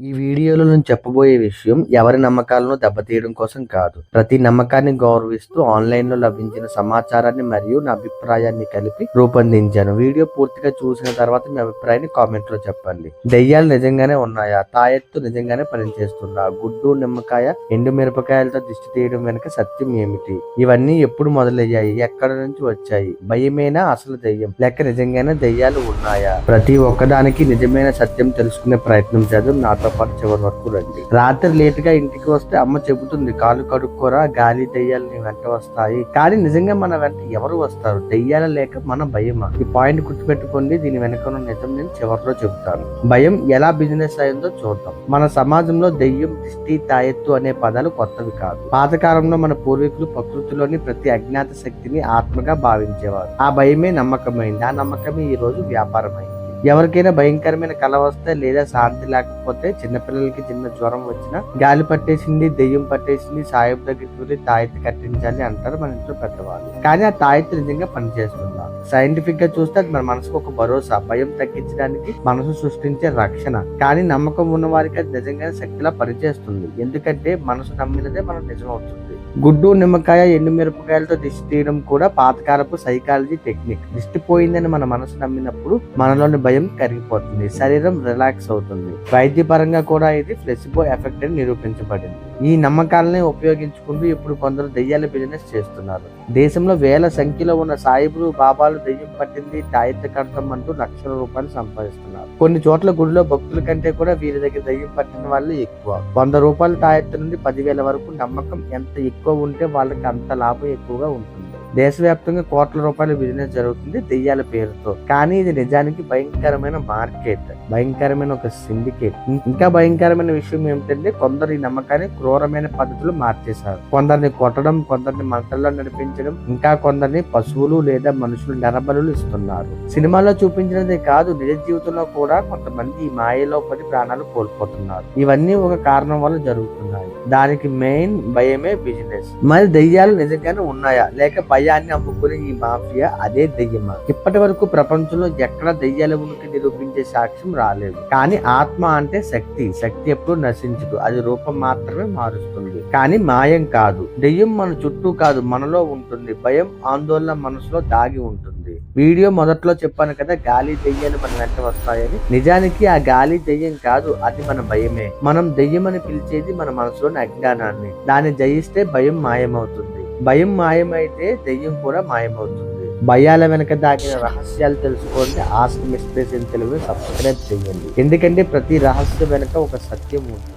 ఈ వీడియోలో నేను చెప్పబోయే విషయం ఎవరి నమ్మకాలను దెబ్బతీయడం కోసం కాదు. ప్రతి నమ్మకాన్ని గౌరవిస్తూ ఆన్లైన్లో లభించిన సమాచారాన్ని మరియు నా అభిప్రాయాన్ని కలిపి రూపొందించాను. వీడియో పూర్తిగా చూసిన తర్వాత మీ అభిప్రాయాన్ని కామెంట్లో చెప్పండి. దెయ్యాలు నిజంగానే ఉన్నాయా? తాయెత్తు నిజంగానే పనిచేస్తుందా? గుడ్డు నిమ్మకాయ ఎండు మిరపకాయలతో దిష్టి తీయడం వెనుక సత్యం ఏమిటి? ఇవన్నీ ఎప్పుడు మొదలయ్యాయి? ఎక్కడ నుంచి వచ్చాయి? భయమేనా అసలు దెయ్యం? లేక నిజంగానే దెయ్యాలు ఉన్నాయా? ప్రతి ఒక్కదానికి నిజమైన సత్యం తెలుసుకునే ప్రయత్నం చేద్దాం. నాతో పాటు చివరి వరకు రండి. రాత్రి లేట్గా ఇంటికి వస్తే అమ్మ చెబుతుంది కాలు కడుక్కోరా గాలి దెయ్యాలు నీ వెంట వస్తాయి. కానీ నిజంగా మన వెంట ఎవరు వస్తారు? దెయ్యాల లేక మన భయమా? ఈ పాయింట్ గుర్తుపెట్టుకోండి దీని వెనుక ఉన్న నిజం నేను చివరిలో చెబుతాను. భయం ఎలా బిజినెస్ అయిందో చూద్దాం. మన సమాజంలో దెయ్యం దిష్టి తాయెత్తు అనే పదాలు కొత్తవి కాదు. పాతకాలంలో మన పూర్వీకులు ప్రకృతిలోని ప్రతి అజ్ఞాత శక్తిని ఆత్మగా భావించేవారు. ఆ భయమే నమ్మకమైంది. ఆ నమ్మకమే ఈ రోజు వ్యాపారమైంది. ఎవరికైనా భయంకరమైన కళ వస్తే లేదా శాంతి లేకపోతే చిన్నపిల్లలకి చిన్న జ్వరం వచ్చినా గాలి పట్టేసింది దెయ్యం పట్టేసింది సాయం దగ్గరికి వెళ్ళి తాయెత్తు కట్టించాలి అంటారు మన ఇంట్లో పెద్దవాళ్ళు. కానీ ఆ తాయెత్తు నిజంగా పనిచేస్తుంది. సైంటిఫిక్గా చూస్తే అది మన మనసుకు ఒక భరోసా భయం తగ్గించడానికి మనసు సృష్టించే రక్షణ. కానీ నమ్మకం ఉన్న వారికి అది నిజంగానే శక్తిలా పనిచేస్తుంది. ఎందుకంటే మనసు నమ్మినదే మనం నిజమవుతుంది. గుడ్డు నిమ్మకాయ ఎండు మిరపకాయలతో దిష్టి తీయడం కూడా పాతకాలపు సైకాలజీ టెక్నిక్. దిష్టి పోయిందని మన మనసు నమ్మినప్పుడు మనలోని భయం కరిగిపోతుంది. శరీరం రిలాక్స్ అవుతుంది. వైద్యపరంగా కూడా ఇది ఫ్లెసిబో ఎఫెక్ట్ అని నిరూపించబడింది. ఈ నమ్మకాలని ఉపయోగించుకుంటూ ఇప్పుడు కొందరు దెయ్యాల బిజినెస్ చేస్తున్నారు. దేశంలో వేల సంఖ్యలో ఉన్న సాయిబులు బాబాలు దెయ్యం పట్టింది తాయెత్తు కడతాం అంటూ లక్షల రూపాయలు సంపాదిస్తున్నారు. కొన్ని చోట్ల గుడిలో భక్తుల కంటే కూడా వీరి దగ్గర దెయ్యం పట్టిన వాళ్ళు ఎక్కువ. వంద రూపాయల తాయెత్తు నుండి పదివేల వరకు నమ్మకం ఎంత ఎక్కువ ఉంటే వాళ్ళకి అంత లాభం ఎక్కువగా ఉంటుంది. దేశవ్యాప్తంగా కోట్ల రూపాయల బిజినెస్ జరుగుతుంది దెయ్యాల పేరుతో. కానీ ఇది నిజానికి భయంకరమైన మార్కెట్ భయంకరమైన ఒక సిండికేట్. ఇంకా భయంకరమైన విషయం ఏమిటంటే కొందరు ఈ నమ్మకాన్ని క్రూరమైన పద్ధతులు మార్చేశారు. కొందరిని కొట్టడం కొందరిని మంటల్లో నడిపించడం ఇంకా కొందరిని పశువులు లేదా మనుషులు నరబలు ఇస్తున్నారు. సినిమాలో చూపించినదే కాదు నిజ జీవితంలో కూడా కొంతమంది ఈ మాయలో పడి ప్రాణాలు కోల్పోతున్నారు. ఇవన్నీ ఒక కారణం వల్ల జరుగుతుంది. దానికి మెయిన్ భయమే బిజినెస్ మరి దెయ్యాలు నిజంగానే ఉన్నాయా? లేక భయాన్ని అమ్ముకునే ఈ మాఫియా అదే దెయ్యమా? ఇప్పటి వరకు ప్రపంచంలో ఎక్కడ దెయ్యాల ఉనికి నిరూపించే సాక్ష్యం రాలేదు. కానీ ఆత్మ అంటే శక్తి. శక్తి ఎప్పుడు నశించదు అది రూపం మాత్రమే మారుస్తుంది. కానీ మాయం కాదు. దెయ్యం మన చుట్టూ కాదు మనలో ఉంటుంది. భయం ఆందోళన మనసులో దాగి ఉంటుంది. వీడియో మొదట్లో చెప్పాను కదా గాలి దెయ్యాలు మన వెంట వస్తాయని. నిజానికి ఆ గాలి దెయ్యం కాదు అది మన భయమే. మనం దెయ్యం అని పిలిచేది మన మనసులోని అజ్ఞానాన్ని దాన్ని జయిస్తే భయం మాయమవుతుంది. భయం మాయమైతే దెయ్యం కూడా మాయమవుతుంది. భయాల వెనక దాగిన రహస్యాలు తెలుసుకోండి ఆస్క్ ఇన్ తెలుగు సబ్స్క్రైబ్ చేయండి. ఎందుకంటే ప్రతి రహస్యం వెనక ఒక సత్యం ఉంటుంది.